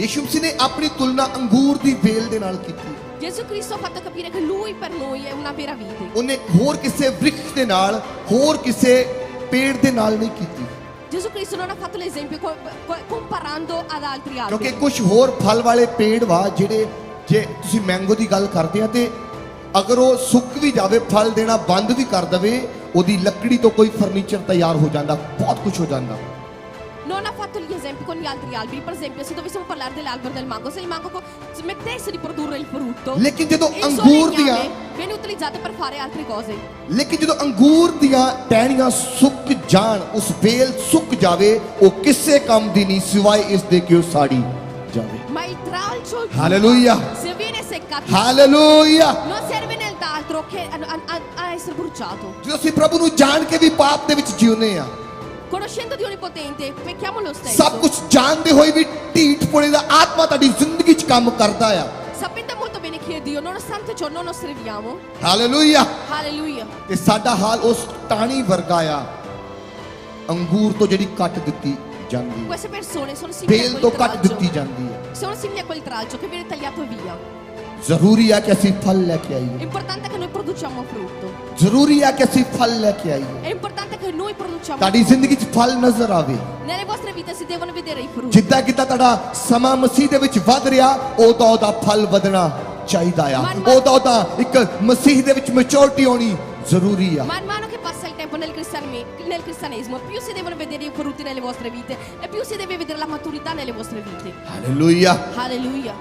ਯਿਸੂ ਮਸੀਹ ਨੇ ਆਪਣੀ ਤੁਲਨਾ ਅੰਗੂਰ ਦੀ ਵੇਲ ਦੇ ਨਾਲ ਕੀਤੀ ਯਿਸੂ Cristo ਫਤ ਕਪੀ ਨੇ che ਪਰ per ਹੈ ਉਹਨਾਂ una vera vite. ਉਹਨੇ ਹੋਰ ਕਿਸੇ ਵ੍ਰਿਕਸ਼ ਦੇ ਨਾਲ ਹੋਰ ਕਿਸੇ ਪੇੜ ਦੇ ਨਾਲ ਨਹੀਂ ਕੀਤੀ Gesù Cristo non ਫਤ fatto ਜ਼ੈਂਪੀ ਕੋ ਕੰਪਰਾਂਡੋ comparando ad altri ਕਿਉਂਕਿ ਕੁਝ ਹੋਰ ਫਲ ਵਾਲੇ ਪੇੜ ਵਾ ਜਿਹੜੇ ਜੇ ਤੁਸੀਂ ਮੈਂਗੋ ਦੀ ਗੱਲ ਕਰਦੇ ਆ ਤੇ ਅਗਰ ਉਹ ਸੁੱਕ ਵੀ ਜਾਵੇ ਫਲ ਦੇਣਾ ਬੰਦ ਵੀ ਕਰ ਦਵੇ ਉਹਦੀ ਲੱਕੜੀ ਤੋਂ ਕੋਈ ਫਰਨੀਚਰ ਤਿਆਰ ਹੋ ਜਾਂਦਾ ਬਹੁਤ ਕੁਝ ਹੋ ਜਾਂਦਾ non ha fatto gli esempi con gli altri alberi. Per esempio, se dovessimo parlare dell'albero del mango, se il mango smettesse di produrre il frutto, le जो अंगूर दिया viene utilizzato per fare altre cose. Le chiedo angurdia, tenga टहनियां jan, us उस बेल jave, o kisse kam di ni, नहीं is de kyo कि jave. Ma il tralcio hallelujah se viene seccato hallelujah non serve nient'altro che a, a, a essere bruciato Dio si proprio un jan che vi ਪਾਪ ਦੇ ਵਿੱਚ ਜਿਉਂਦੇ conoscendo di Onnipotente, pecchiamo lo stesso. ਸਭ ਕੁਝ ਜਾਣਦੇ ਹੋਏ ਵੀ ਢੀਠ ਪੁਣੇ ਦਾ ਆਤਮਾ ਤੁਹਾਡੀ ਜ਼ਿੰਦਗੀ 'ਚ ਕੰਮ ਕਰਦਾ ਆ Sapendo molto bene chi è Dio, nonostante ciò non lo serviamo. Hallelujah Alleluia. ਤੇ ਸਾਡਾ ਹਾਲ ਉਸ ਟਾਣੀ ਵਰਗਾ ਆ ਅੰਗੂਰ ਤੋਂ ਜਿਹੜੀ ਕੱਟ ਦਿੱਤੀ ਜਾਂਦੀ ਹੈ Queste persone sono simili a ਬੇਲ ਤੋਂ quel ਕੱਟ ਦਿੱਤੀ traggio. ਜਾਂਦੀ ਹੈ Sono simili a quel traggio che viene tagliato via. ਜ਼ਰੂਰੀ ਆ ਕਿ ਅਸੀਂ ਫਲ ਲੈ ਕੇ ਆਈਏ ਇੰਪੋਰਟੈਂਟ ਹੈ ਕਿ ਨੋਈ ਪ੍ਰੋਡਿਊਸਿਓ ਫਰੂਟ ਜ਼ਰੂਰੀ ਆ ਕਿ ਅਸੀਂ ਫਲ ਲੈ ਕੇ ਆਈਏ ਇੰਪੋਰਟੈਂਟ ਹੈ ਕਿ ਨੋਈ ਪ੍ਰੋਡਿਊਸਿਓ ਤੁਹਾਡੀ ਜ਼ਿੰਦਗੀ 'ਚ ਫਲ ਨਜ਼ਰ ਆਵੇ ਨਰੇ ਵਸਰੇ ਵੀ ਤੁਸੀਂ ਦੇਵਨ ਵੀ ਦੇ ਰਹੀ ਫਰੂਟ ਜਿੱਦਾਂ ਕਿ ਤੁਹਾਡਾ ਸਮਾਂ ਮਸੀਹ ਦੇ ਵਿੱਚ ਵਧ ਰਿਹਾ ਉਹ ਤਾਂ ਉਹਦਾ ਫਲ ਵਧਣਾ ਚਾਹੀਦਾ ਆ ਉਹ ਤਾਂ ਉਹਦਾ ਇੱਕ ਮਸੀਹ ਦੇ ਵਿੱਚ ਮੈਚੋਰਿਟੀ ਹੋਣੀ ਜ਼ਰੂਰੀ ਆ ਮਨ ਮਾਨੋ ਕਿ ਪਾਸਾ ਹੀ ਟੈਂਪੋ ਨੈਲ ਕ੍ਰਿਸਚਨ ਮੀ ਨੈਲ ਕ੍ਰਿਸਚਨਿਜ਼ਮ ਪੀ ਉਸੇ ਦੇ ਵਿੱਚ ਵਧ ਰਹੀ ਫਰੂਟ ਨੈਲ ਵਸਰੇ ਵਿੱਚ ਐ ਪੀ ਦੇਵੇ ਦੇ ਵਿੱਚ ਵਧ ਰਹੀ ਮਾਤੁਰਿਤਾ ਨੈਲ ਵਸਰੇ ਵਿੱਚ